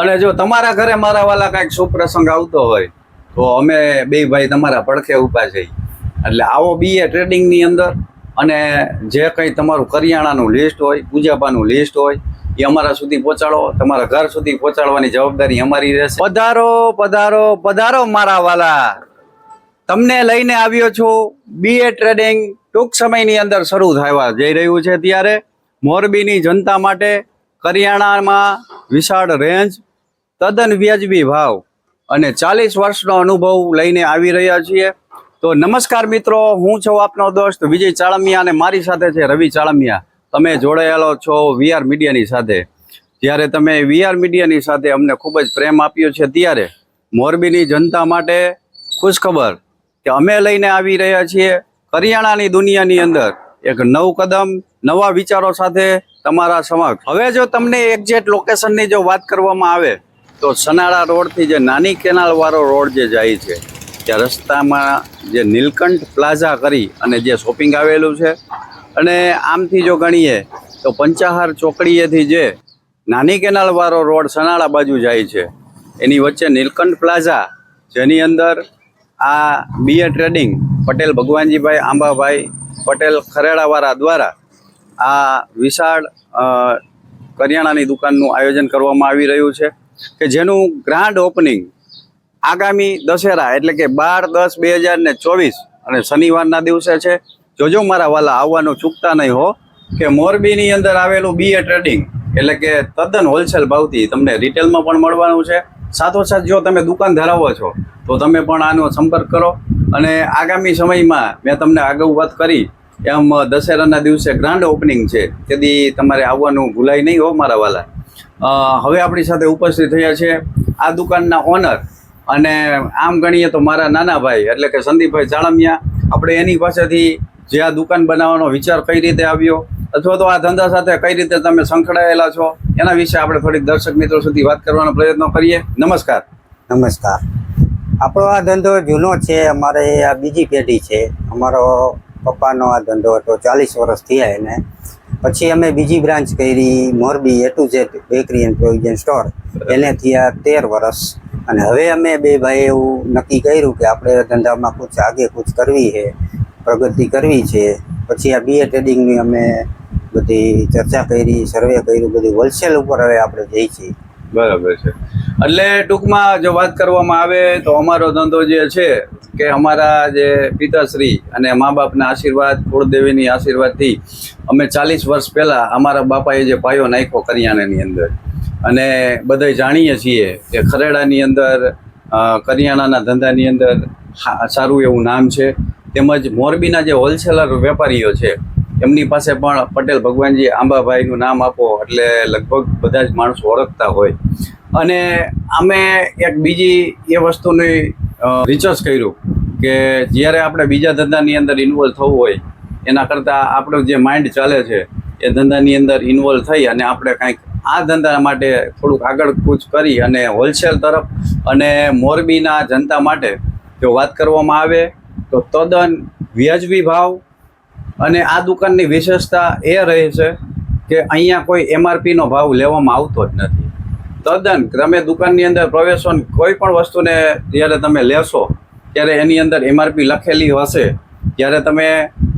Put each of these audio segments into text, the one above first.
અને જો તમારા ઘરે મારા વાલા કાંઈક સુપ્રસંગ આવતો હોય, તો અમે બે ભાઈ તમારા પડખે ઊભા જઈએ એટલે આવો બીએ ટ્રેડિંગની અંદર અને જે કંઈ તમારું કરિયાણાનું લિસ્ટ હોય પૂજાપાનું લિસ્ટ હોય, એ અમારા સુધી પહોંચાડો. તમારા ઘર સુધી પહોંચાડવાની જવાબદારી અમારી રહેશે. પધારો પધારો પધારો મારા વાલા. તમને લઈને આવ્યો છું. બીએ ટ્રેડિંગ ટૂંક સમયની અંદર શરૂ થવા જઈ રહ્યું છે. ત્યારે મોરબીની જનતા માટે કરિયાણામાં વિશાળ રેન્જ તદ્દન વ્યાજબી ભાવ. અને ચાલીસ વર્ષનો અનુભવ લઈને આવી રહ્યા છીએ. તો નમસ્કાર મિત્રો, હું છું આપનો દોસ્ત વિજય ચાળમિયા અને મારી સાથે છે રવિ ચાળમિયા. તમે જોડાયેલો છો વીઆર મીડિયાની સાથે. જ્યારે તમે વીઆર મીડિયાની સાથે અમને ખૂબ જ પ્રેમ આપ્યો છે, ત્યારે મોરબીની જનતા માટે ખુશખબર કે અમે લઈને આવી રહ્યા છીએ કરિયાણાની દુનિયાની અંદર. એક નવ કદમ, નવા વિચારો સાથે તમારા સમક્ષ. હવે જો તમને એક્ઝેક્ટ લોકેશનની જો વાત કરવામાં આવે તો સનાળા રોડથી જે નાની કેનાલવાળો રોડ જે જાય છે ત્યાં રસ્તામાં જે નીલકંઠ પ્લાઝા કરી અને જે શોપિંગ આવેલું છે, અને આમથી જો ગણીએ, તો પંચાહાર ચોકડીએથી જે નાની કેનાલવાળો રોડ સનાળા બાજુ જાય છે, એની વચ્ચે નીલકંઠ પ્લાઝા, જેની અંદર આ બીએ ટ્રેડિંગ, પટેલ ભગવાનજીભાઈ આંબાભાઈ, પટેલ ખરેડાવાળા દ્વારા આ વિશાળ કરિયાણાની દુકાનનું આયોજન કરવામાં આવી રહ્યું છે. કે જેનું ગ્રાન્ડ ઓપનિંગ આગામી દશેરા એટલે કે બાર દસ બે હજાર ને ચોવીસ અને શનિવારના દિવસે છે. જોજો મારા વાલા, આવવાનું ચૂકતા નહીં હો. કે મોરબીની અંદર આવેલું બીએ ટ્રેડિંગ એટલે કે તદ્દન હોલસેલ ભાવથી તમને રિટેલમાં પણ મળવાનું છે. સાથોસાથ જો તમે દુકાન ધરાવો છો, તો તમે પણ આનો સંપર્ક કરો. અને આગામી સમયમાં મેં તમને અગાઉ વાત કરી, એમ દશેરાના દિવસે ગ્રાન્ડ ઓપનિંગ છે, તેથી તમારે આવવાનું ભૂલાય નહીં હો મારા વાલા. હવે આપણી સાથે ઉપસ્થિત થયા છે આ દુકાનના ઓનર અને આમ ગણીએ તો મારા નાના ભાઈ એટલે કે સંદીપભાઈ ચાળમિયા આપણે એની પાસેથી જે આ દુકાન બનાવવાનો વિચાર કઈ રીતે આવ્યો, અથવા તો આ ધંધા સાથે કઈ રીતે તમે સંકળાયેલા છો, એના વિશે આપણે થોડીક દર્શક મિત્રો સુધી વાત કરવાનો પ્રયત્ન કરીએ. નમસ્કાર. નમસ્કાર. આપણો આ ધંધો જૂનો છે, અમારે આ બીજી પેઢી છે. અમારો પપ્પાનો આ ધંધો હતો, ચાલીસ વર્ષ થયા એને. પછી અમે બીજી બ્રાન્ચ કરી Morbi A to Z bakery and provision store એને થયા તેર વર્ષ અને હવે અમે બે ભાઈ એવું નક્કી કર્યું કે આપણે ધંધામાં કુછ આગે કુછ કરવી છે પ્રગતિ કરવી છે. પછી આ બીએ ટ્રેડિંગની અમે બધી ચર્ચા કરી સર્વે કર્યું બધું હોલસેલ ઉપર હવે આપણે જઈ છીએ. બરાબર છે. એટલે ટૂંકમાં જો વાત કરવામાં આવે તો અમારો ધંધો જે છે કે અમારા જે પિતાશ્રી અને મા બાપના આશીર્વાદ, કુળદેવીની આશીર્વાદથી અમે ચાલીસ વર્ષ પહેલાં અમારા બાપાએ જે પાયો નાખ્યો કરિયાણાની અંદર. અને બધાય જાણીએ છીએ કે ખરેડાની અંદર કરિયાણાના ધંધાની અંદર સારું એવું નામ છે. તેમજ મોરબીના જે હોલસેલર વેપારીઓ છે, એમની પાસે પણ પટેલ ભગવાનજી આંબાભાઈનું નામ આપો એટલે લગભગ બધા જ માણસો ઓળખતા હોય. અને અમે એક બીજી એ વસ્તુની રિસર્ચ કર્યું કે જ્યારે આપણે બીજા ધંધાની અંદર ઇન્વોલ્વ થવું હોય, એના કરતાં આપણું જે માઇન્ડ ચાલે છે, એ ધંધાની અંદર ઇન્વોલ્વ થઈ અને આપણે કાંઈક આ ધંધા માટે થોડુંક આગળ કૂચ કરી અને હોલસેલ તરફ અને મોરબીના જનતા માટે જો વાત કરવામાં આવે, તો તદ્દન વ્યાજબી ભાવ અને આ દુકાનની વિશેષતા એ રહે છે કે અહીંયા કોઈ એમઆરપીનો ભાવ લેવામાં આવતો જ નથી. તદ્દન તમે દુકાનની અંદર પ્રવેશો ને કોઈ પણ વસ્તુને જ્યારે તમે લેશો, ત્યારે એની અંદર એમઆરપી લખેલી હશે. જ્યારે તમે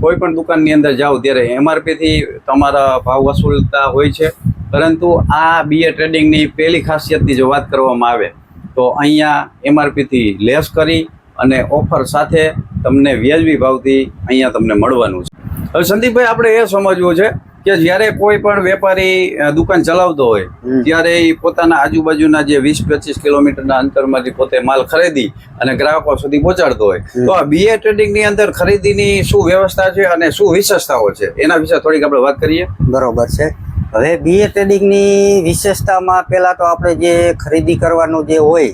કોઈ પણ દુકાનની અંદર જાઓ, ત્યારે એમઆરપીથી તમારા ભાવ વસૂલતા હોય છે. પરંતુ આ બીએ ટ્રેડિંગની પહેલી ખાસિયતની જો વાત કરવામાં આવે, તો અહીંયા એમઆરપીથી લેસ કરી અને ઓફર સાથે તમને વ્યાજબી ભાવથી અહીંયા તમને મળવાનું છે. હવે સંદીપભાઈ, આપણે એ સમજવું છે કે જ્યારે કોઈ પણ વેપારી દુકાન ચલાવતો હોય ત્યારે એ પોતાના આજુબાજુના જે વીસ પચીસ કિલોમીટરના અંતરમાંથી પોતે માલ ખરીદી અને ગ્રાહકો સુધી પહોંચાડતો હોય. તો આ બીએ ટ્રેડિંગની અંદર ખરીદીની શું વ્યવસ્થા છે અને શું વિશેષતાઓ છે? એના વિશે થોડીક આપણે વાત કરીએ. બરોબર છે. હવે બીએ ટ્રેડિંગની વિશેષતામાં પહેલાં તો આપણે જે ખરીદી કરવાનું જે હોય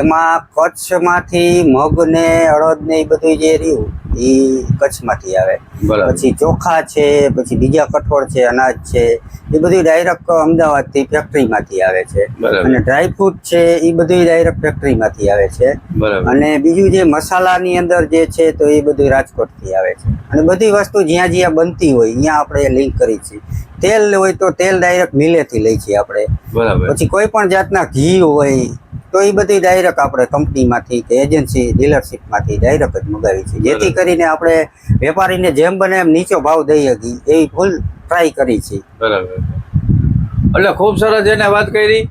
એમાં કચ્છમાંથી મગ ને અડદ ને એ બધું જે રહ્યું એ કચ્છમાંથી આવે. પછી ચોખા છે પછી બીજા કઠોળ છે અનાજ છે એ બધું ડાયરેક્ટ અમદાવાદથી ફેક્ટરીમાંથી આવે છે. અને ડ્રાયફ્રૂટ છે એ બધું ડાયરેક્ટ ફેક્ટરીમાંથી આવે છે. અને બીજું જે મસાલાની અંદર જે છે તો એ બધું રાજકોટથી આવે છે. અને બધી વસ્તુ જ્યાં જ્યાં બનતી હોય ત્યાં આપણે લિંક કરી છે. તેલ હોય તો તેલ ડાયરેક્ટ મિલેથી લઈ છીએ આપણે. પછી કોઈ પણ જાતના ઘી હોય તો એ બધી ડાયરેક્ટ આપણે કંપનીમાંથી કે એજન્સી ડીલરશીપમાંથી ડાયરેક્ટ જ મગાવી છે. જેથી કરીને આપણે વેપારીને જેમ બને એમ નીચો ભાવ દઈ શકીએ એવી ફૂલ ટ્રાય કરી છે. બરાબર. એટલે ખૂબ સરસ એને વાત કરી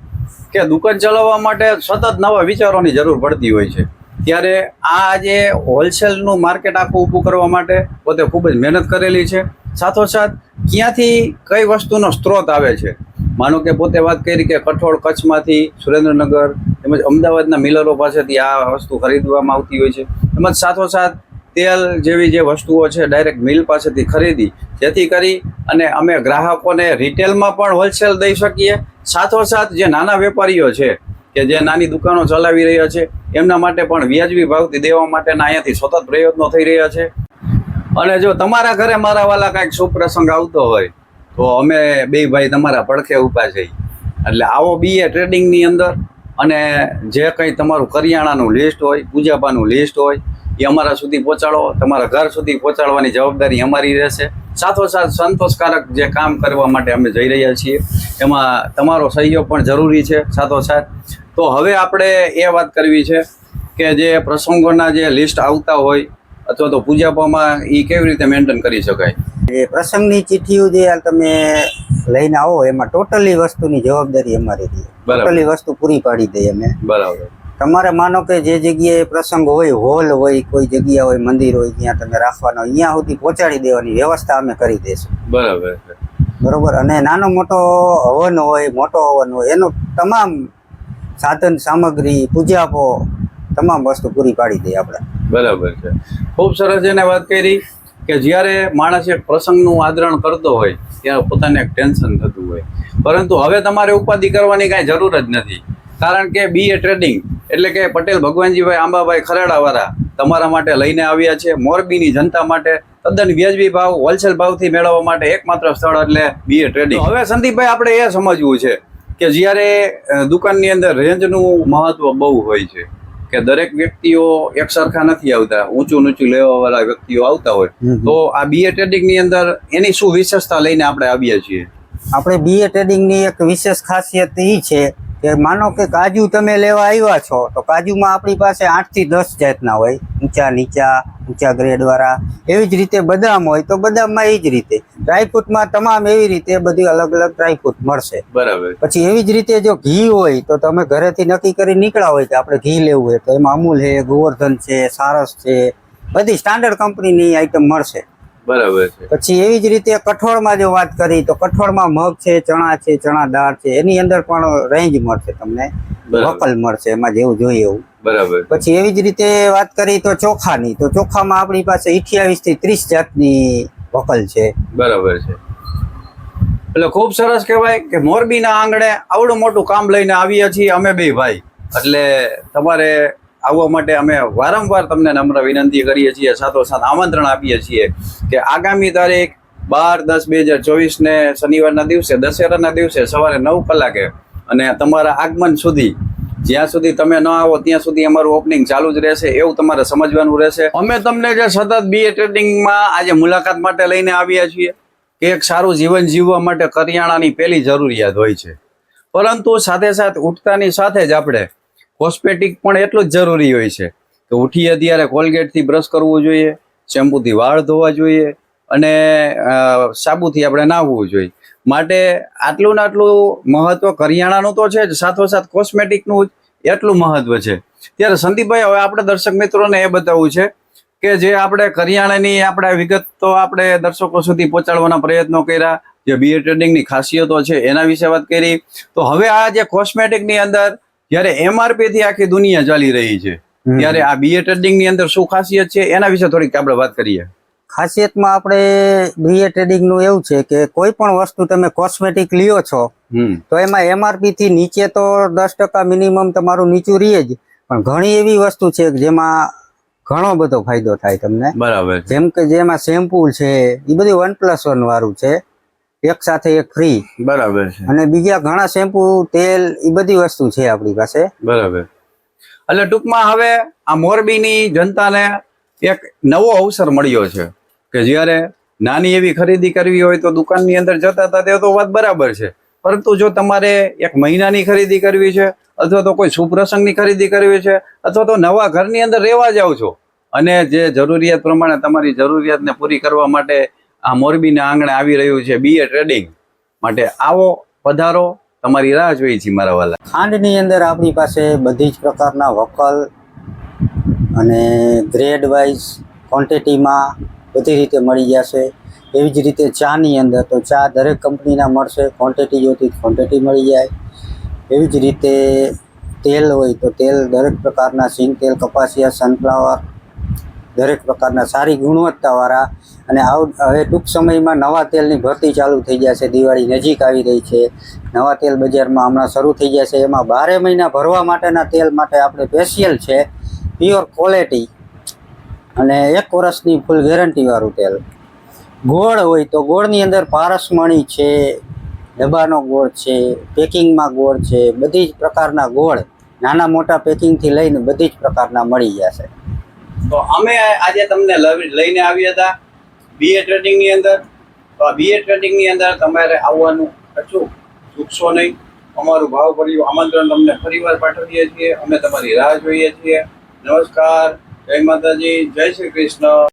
કે દુકાન ચલાવવા માટે સતત નવા વિચારોની જરૂર પડતી હોય છે. ત્યારે આ જે હોલસેલનું માર્કેટ આખું ઊભું કરવા માટે પોતે ખૂબ જ મહેનત કરેલી છે. સાથોસાથ ક્યાંથી કઈ વસ્તુનો સ્ત્રોત આવે છે? માનો કે પોતે વાત કરી કે કઠોળ કચ્છમાંથી સુરેન્દ્રનગર તેમજ અમદાવાદના મિલરો પાસેથી આ વસ્તુ ખરીદવામાં આવતી હોય છે. તેમજ સાથોસાથ તેલ જેવી જે વસ્તુઓ છે, ડાયરેક્ટ મિલ પાસેથી ખરીદી. જેથી કરી અને અમે ગ્રાહકોને રિટેલમાં પણ હોલસેલ દઈ શકીએ. સાથોસાથ જે નાના વેપારીઓ છે, કે જે નાની દુકાનો ચલાવી રહ્યા છે, એમના માટે પણ વ્યાજબી ભાવથી દેવા માટેના અહીંયાથી સતત પ્રયત્નો થઈ રહ્યા છે. અને જો તમારા ઘરે મારા વાલા કાંઈક શુભ પ્રસંગ આવતો હોય, તો અમે બે ભાઈ તમારા પડખે ઊભા જઈએ એટલે આવો બીએ ટ્રેડિંગની અંદર અને જે કંઈ તમારું કરિયાણાનું લિસ્ટ હોય પૂજાપાનું લિસ્ટ હોય, એ અમારા સુધી પહોંચાડો. તમારા ઘર સુધી પહોંચાડવાની જવાબદારી અમારી રહેશે. સાથોસાથ સંતોષકારક જે કામ કરવા માટે અમે જઈ રહ્યા છીએ, એમાં તમારો સહયોગ પણ જરૂરી છે સાથોસાથ. તો હવે આપણે એ વાત કરવી છે કે જે પ્રસંગોના જે લિસ્ટ આવતા હોય, અથવા તો પૂજાપામાં એ કેવી રીતે મેન્ટેન કરી શકાય? એ પ્રસંગની ચિઠ્ઠીઓ જે તમે લઈને આવો એમાં ટોટલી વસ્તુની જવાબદારી અમારી રહી ટોટલી વસ્તુ પૂરી પાડી દઈએ અમે. બરાબર. તમારે માનો કે જે જગ્યાએ પ્રસંગ હોય હોલ હોય કોઈ જગ્યા હોય મંદિર હોય ત્યાં તમે રાખવાનો હોય, અહીંયા સુધી પહોંચાડી દેવાની વ્યવસ્થા અમે કરી દઈશું. બરાબર. બરોબર? અને નાનો મોટો હવન હોય મોટો હવન હોય એનું તમામ સાધન સામગ્રી પૂજાપો તમામ વસ્તુ પૂરી પાડી દઈએ આપણે. બરાબર છે. ખૂબ સરસ એને વાત કરી. કે જ્યારે માણસ એક પ્રસંગનું આદરણ કરતો હોય, ત્યારે પોતાને એક ટેન્શન થતું હોય. પરંતુ હવે તમારે ઉપાધિ કરવાની કાંઈ જરૂર જ નથી. કારણ કે બી એ ટ્રેડિંગ એટલે કે પટેલ ભગવાનજીભાઈ આંબાભાઈ ખરાડાવાળા તમારા માટે લઈને આવ્યા છે. મોરબીની જનતા માટે તદ્દન વ્યાજબી ભાવ, હોલસેલ ભાવથી મેળવવા માટે એકમાત્ર સ્થળ એટલે બી એ ટ્રેડિંગ હવે સંદીપભાઈ, આપણે એ સમજવું છે કે જ્યારે દુકાનની અંદર રેન્જનું મહત્વ બહુ હોય છે. કે દરેક વ્યક્તિઓ એક સરખા નથી આવતા ઊંચું નીચું લેવા વાળા વ્યક્તિઓ આવતા હોય. તો આ બીએ ટ્રેડિંગની અંદર એની શું વિશેષતા લઈને આપણે આવીએ છીએ? આપણે બીએ ટ્રેડિંગની એક વિશેષ ખાસિયત એ છે કે માનો કે કાજુ તમે લેવા આવ્યા છો તો કાજુમાં આપણી પાસે આઠથી દસ જાતના હોય ઊંચા નીચા ઊંચા ગ્રેડ વાળા એવી જ રીતે બદામ હોય તો બદામમાં એ જ રીતે. ડ્રાયફ્રૂટમાં તમામ એવી રીતે બધી અલગ અલગ ડ્રાયફ્રૂટ મળશે. બરાબર. પછી એવી જ રીતે જો ઘી હોય તો તમે ઘરેથી નક્કી કરી નીકળ્યા હોય કે આપણે ઘી લેવું હોય તો એમાં અમૂલ છે ગોવર્ધન છે સારસ છે બધી સ્ટાન્ડર્ડ કંપનીની આઈટમ મળશે. બરાબર છે. પછી એવી જ રીતે કઠોળમાં જો વાત કરી તો કઠોળમાં મગ છે ચણા છે ચણા દાળ છે એની અંદર પણ રેન્જ મળશે તમને. વકલ મળશે એમાં જેવું જોઈએ એવું. બરાબર પછી એવી જ રીતે વાત કરી તો ચોખાની. તો ચોખામાં આપણી પાસે અઠ્યાવીસથી ત્રીસ જાતની વકલ છે. બરાબર છે. એટલે ખૂબ સરસ કહેવાય કે મોરબીના આંગણે આવડું મોટું કામ લઈને આવીએ છીએ અમે બે ભાઈ. એટલે તમારે આવવા માટે અમે વારંવાર તમને નમ્ર વિનંતી કરીએ છીએ, સાથોસાથ આમંત્રણ આપીએ છીએ કે આગામી તારીખ બાર દસ બે હજાર ચોવીસને શનિવારના દિવસે, દશેરાના દિવસે સવારે નવ કલાકે અને તમારા આગમન સુધી, જ્યાં સુધી તમે ન આવો ત્યાં સુધી અમારું ઓપનિંગ ચાલુ જ રહેશે, એવું તમારે સમજવાનું રહેશે. અમે તમને જે સતત બીએ ટ્રેડિંગમાં આજે મુલાકાત માટે લઈને આવ્યા છીએ કે એક સારું જીવન જીવવા માટે કરિયાણાની પહેલી જરૂરિયાત હોય છે. પરંતુ સાથે સાથે ઉઠતાની સાથે જ આપણે કોસ્મેટિક પણ એટલું જ જરૂરી હોય છે કે ઉઠીએ ત્યારે કોલગેટથી બ્રશ કરવું જોઈએ શેમ્પૂથી વાળ ધોવા જોઈએ અને સાબુથી આપણે નાહવું જોઈએ. માટે આટલું ને આટલું મહત્વ કરિયાણાનું તો છે જ, સાથોસાથ કોસ્મેટિકનું જ એટલું મહત્વ છે. ત્યારે સંદીપભાઈ, હવે આપણે દર્શક મિત્રોને એ બતાવવું છે કે જે આપણે કરિયાણાની આપણે વિગત તો આપણે દર્શકો સુધી પહોંચાડવાના પ્રયત્નો કર્યા, જે બીએ ટ્રેડિંગની ખાસિયતો છે એના વિશે વાત કરી. તો હવે આ જે કોસ્મેટિકની અંદર જ્યારે એમઆરપી થી આખી દુનિયા ચાલી રહી છે ત્યારે આ બીએ ટ્રેડિંગની અંદર શું ખાસિયત છે? એના વિશે થોડીક આપણે વાત કરીએ. ખાસિયતમાં આપણે બીએ ટ્રેડિંગનું એવું છે કે કોઈ પણ વસ્તુ તમે કોસ્મેટિક લ્યો છો તો એમાં એમઆરપી થી નીચે તો દસ ટકા મિનિમમ તમારું નીચું રહીએ જ. પણ ઘણી એવી વસ્તુ છે જેમાં ઘણો બધો ફાયદો થાય તમને. બરાબર જેમ કે જેમાં શેમ્પૂ છે એ બધું વન પ્લસ વન વાળું છે. એક સાથે એક ફ્રી બરાબર છે. અને બીજા ઘણા શેમ્પુ તેલ એ બધી વસ્તુ છે આપણી પાસે. બરાબર. એટલે ટૂંકમાં હવે આ મોરબીની જનતાને એક નવો અવસર મળ્યો છે કે જ્યારે નાની એવી ખરીદી કરવી હોય તો દુકાનની અંદર જતા હતા તે તો વાત બરાબર છે. પરંતુ જો તમારે એક મહિનાની ખરીદી કરવી છે અથવા તો કોઈ સુપ્રસંગની ખરીદી કરવી છે અથવા તો નવા ઘરની અંદર રહેવા જાઓ છો અને જે જરૂરિયાત પ્રમાણે તમારી જરૂરિયાતને પૂરી કરવા માટે આ મોરબીના આંગણે આવી રહ્યું છે બીએ ટ્રેડિંગ માટે આવો પધારો, તમારી રાહ જોઈ છે મારા વાલા. ખાંડની અંદર આપણી પાસે બધી જ પ્રકારના વકલ અને ગ્રેડ વાઇઝ ક્વોન્ટિટીમાં બધી રીતે મળી જશે. એવી જ રીતે ચાની અંદર તો ચા દરેક કંપનીના મળશે ક્વોન્ટિટી જોતી ક્વોન્ટિટી મળી જાય. એવી જ રીતે તેલ હોય તો તેલ દરેક પ્રકારના સિંગ તેલ, કપાસિયા સનફ્લાવર દરેક પ્રકારના સારી ગુણવત્તાવાળા અને આવ, હવે ટૂંક સમયમાં નવા તેલની ભરતી ચાલુ થઈ જશે દિવાળી નજીક આવી રહી છે. નવા તેલ બજારમાં હમણાં શરૂ થઈ જશે એમાં બારે મહિના ભરવા માટેના તેલ માટે આપણે સ્પેશિયલ છે પ્યોર ક્વોલિટી અને એક વર્ષની ફૂલ ગેરંટીવાળું તેલ. ગોળ હોય તો ગોળની અંદર પારસમણી છે, ડબ્બાનો ગોળ છે, પેકિંગમાં ગોળ છે, બધી જ પ્રકારના ગોળ નાના મોટા પેકિંગથી લઈને બધી જ પ્રકારના મળી જશે તો અમે આજે તમને લઈને આવ્યા હતા બીએ ટ્રેડિંગની અંદર. તો આ બીએ ટ્રેડિંગની અંદર તમારે આવવાનું કશું ચૂકશો નહીં. અમારું ભાવભર્યું આમંત્રણ તમને ફરીવાર પાઠવીએ છીએ. અમે તમારી રાહ જોઈએ છીએ. નમસ્કાર. જય માતાજી. જય શ્રી કૃષ્ણ.